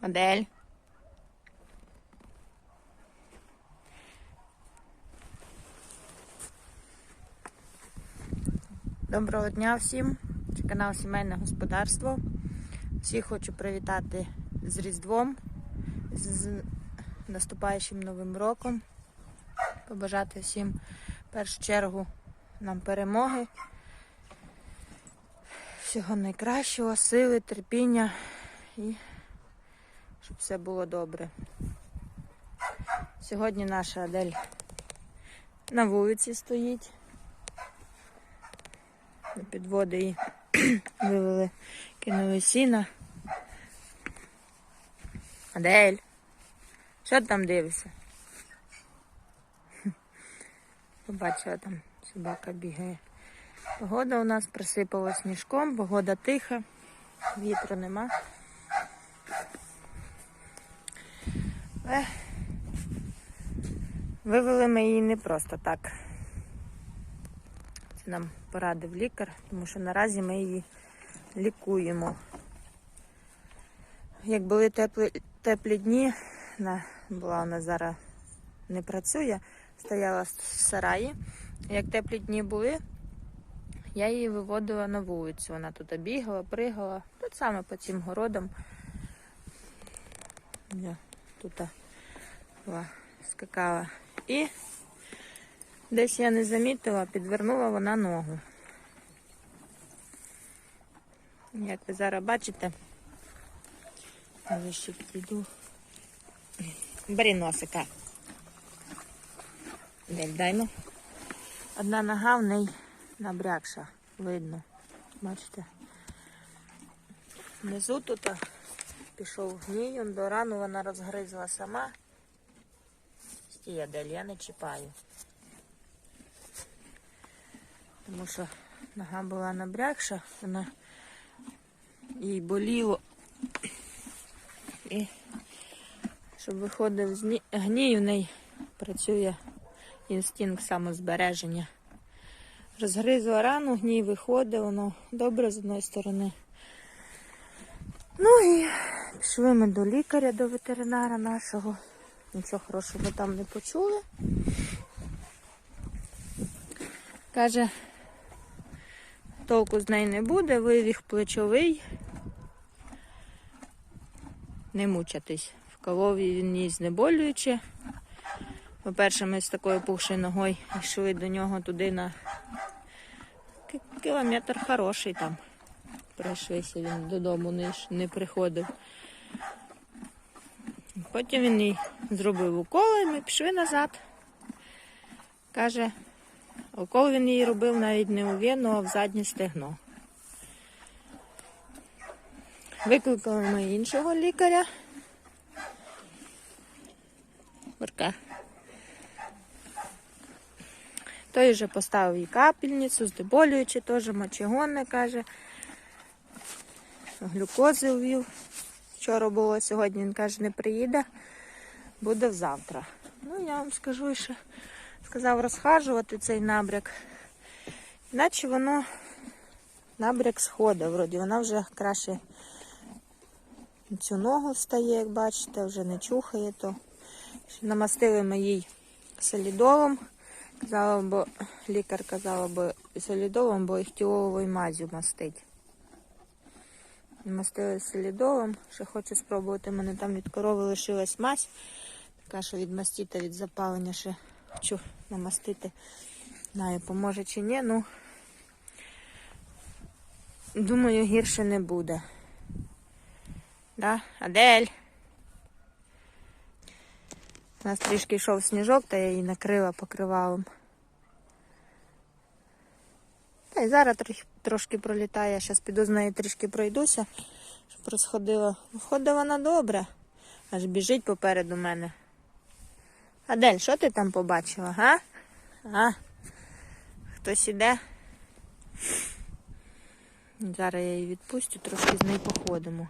Адель. Доброго дня всім. Це канал Сімейне Господарство. Всіх хочу привітати з Різдвом, з наступаючим Новим роком. Побажати всім в першу чергу нам перемоги, всього найкращого, сили, терпіння і щоб все було добре. Сьогодні наша Адель на вулиці стоїть. На підводи її вивели, кинули сіна. Адель, що там дивишся? Побачила там собака бігає. Погода у нас присипала сніжком, погода тиха, вітру нема. Вивели ми її не просто так. Це нам порадив лікар, тому що наразі ми її лікуємо. Як були теплі, теплі дні, вона була вона зараз не працює, стояла в сараї. Як теплі дні були, я її виводила на вулицю. Вона тут бігала, пригала, тут саме по цим городам. Тут скакала. І десь я не замітила, підвернула вона ногу. Як ви зараз бачите, я ще підійду. Бери носика. Дель, дай ну. Одна нога в неї набрякша, видно. Бачите? Внизу тут пішов гній, до рану вона розгризла сама. Стія, Дель, я не чіпаю. Тому що нога була набрякша, вона їй боліло. І щоб виходив гній, в неї працює інстинкт самозбереження. Розгризла рану, гній виходить, воно добре з одної сторони. Ну і пішли ми до лікаря, до ветеринара нашого. Нічого хорошого ми там не почули. Каже, толку з неї не буде, вивіг плечовий. Не мучатись. Вколов він їй знеболюючи. По-перше, ми з такою пухшою ногою йшли до нього туди на кілометр хороший там. Пройшлися, він додому не, не приходив. Потім він їй зробив уколи, ми пішли назад. Каже, укол він їй робив навіть не у вену, а в заднє стегно. Викликали ми іншого лікаря. Бурка. Той вже поставив їй капельницю, здеболюючи теж мочегонне, каже. Глюкози ввів. Вчора було, сьогодні він каже, не приїде, буде завтра. Ну, я вам скажу, що сказав розхажувати цей набряк. Іначе воно набряк сходить, вроді вона вже краще цю ногу встає, як бачите, вже не чухає то. Намастили ми їй солідолом. Казала, бо лікар казала, бо солідолом, бо іхтіоловою мазю мастить. Мастили солідолом. Ще хочу спробувати. У мене там від корови лишилась мазь. Така, що від мастіта, від запалення ще хочу намастити. Знаю, поможе чи ні, ну думаю, гірше не буде. Да? Адель. У нас трішки йшов сніжок, та я її накрила покривалом. Та й зараз трохи, трошки пролітає, я зараз піду з нею трішки пройдуся, щоб розходила. Виходить вона добре, аж біжить попереду мене. Адель, що ти там побачила, га? А? Хтось іде? Зараз я її відпустю, трошки з нею походимо.